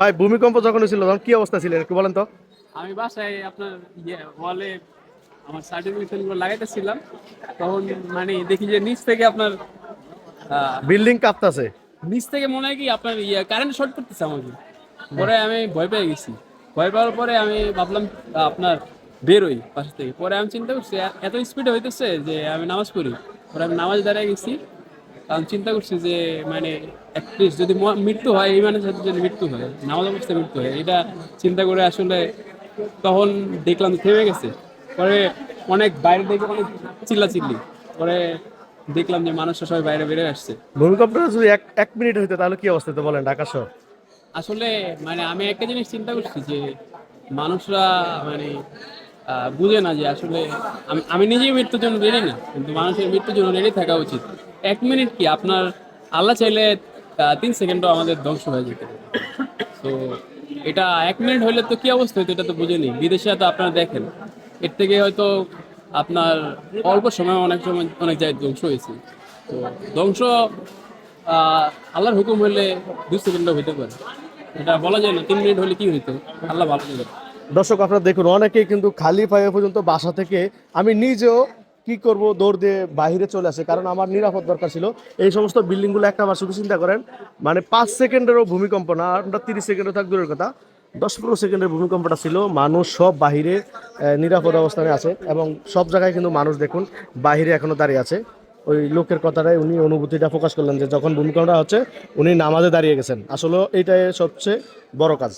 ভাই ভূমিকম্প যখন হয়েছিল তখন কি অবস্থা ছিলেন একটু বলেন তো। আমি বাসায় আপনার ইয়ে ওয়ালে আমার সার্টিফিকেশনগুলো লাগাইতেছিলাম। তখন মানে দেখি যে নিচ থেকে আপনার বিল্ডিং কাঁপতাছে। নিচ থেকে মনে হয় কি আপনার ইয়ে কারেন্ট শর্ট করতেছে আমাকে। পরে আমি ভয় পেয়ে গেছি। ভয় পাওয়ার পরে আমি ভাবলাম আপনার বেরোই পাশ থেকে। পরে আমি চিন্তা করছি এত স্পিডে হইতেছে যে আমি নামাজ পড়ি। পরে আমি নামাজ দাঁড়িয়ে গেছি। আমি চিন্তা করছি যে মানে অ্যাটলিস্ট যদি মৃত্যু হয় এই মানুষের সাথে যদি মৃত্যু হয় নামাজ অবস্থায় মৃত্যু হয়। এটা চিন্তা করে আসলে তখন দেখলাম থেমে গেছে। পরে অনেক বাইরে থেকে অনেক চিল্লাচিল্লি। পরে দেখলাম যে মানুষরা সবাই বাইরে বেরিয়ে আসছে। ভূমিকম্পটা যদি এক এক মিনিট হইতো তাহলে কি অবস্থা হতো বলেন ঢাকা শহর? আসলে মানে আমি একটা জিনিস চিন্তা করছি যে মানুষরা মানে বুঝে না যে আসলে আমি- নিজেই মৃত্যুর জন্য রেডি না, কিন্তু মানুষের মৃত্যুর জন্য রেডি থাকা উচিত। এক মিনিট কি, আপনার আল্লাহ চাইলে তিন সেকেন্ডও আমাদের ধ্বংস হয়ে যেতে তো এটা এক মিনিট হইলে তো কি অবস্থা হতো এটা তো বুঝে বুঝেনি বিদেশে তো আপনারা দেখেন, এর থেকে হয়তো আপনার অল্প সময় অনেক সময় অনেক জায়গায় ধ্বংস হয়েছে। তো ধ্বংস আল্লাহর হুকুম হলে দুই সেকেন্ডও হইতে পারে। এটা বলা যায় না, তিন মিনিট হলে কি হইতো? আল্লাহ ভালো জানে। দর্শক, আপনারা দেখুন, অনেকেই কিন্তু খালি পায়ে পর্যন্ত বাসা থেকে আমি নিজেও কি করব, দৌড় দিয়ে বাইরে চলে আসে, কারণ আমার নিরাপদ দরকার ছিল। এই সমস্ত বিল্ডিংগুলো একটা আমার শুধু চিন্তা করেন মানে পাঁচ সেকেন্ডেরও ভূমিকম্প না, আমরা তিরিশ সেকেন্ডও থাক, দূরের কথা, দশ পনেরো সেকেন্ডের ভূমিকম্পটা ছিল, মানুষ সব বাহিরে নিরাপদ অবস্থানে আছে এবং সব জায়গায় কিন্তু মানুষ দেখুন বাহিরে এখনও দাঁড়িয়ে আছে। ওই লোকের কথাটাই উনি অনুভূতিটা প্রকাশ করলেন যে যখন ভূমিকম্পটা হচ্ছে, উনি নামাজে দাঁড়িয়ে গেছেন। আসলে এইটাই সবচেয়ে বড় কাজ।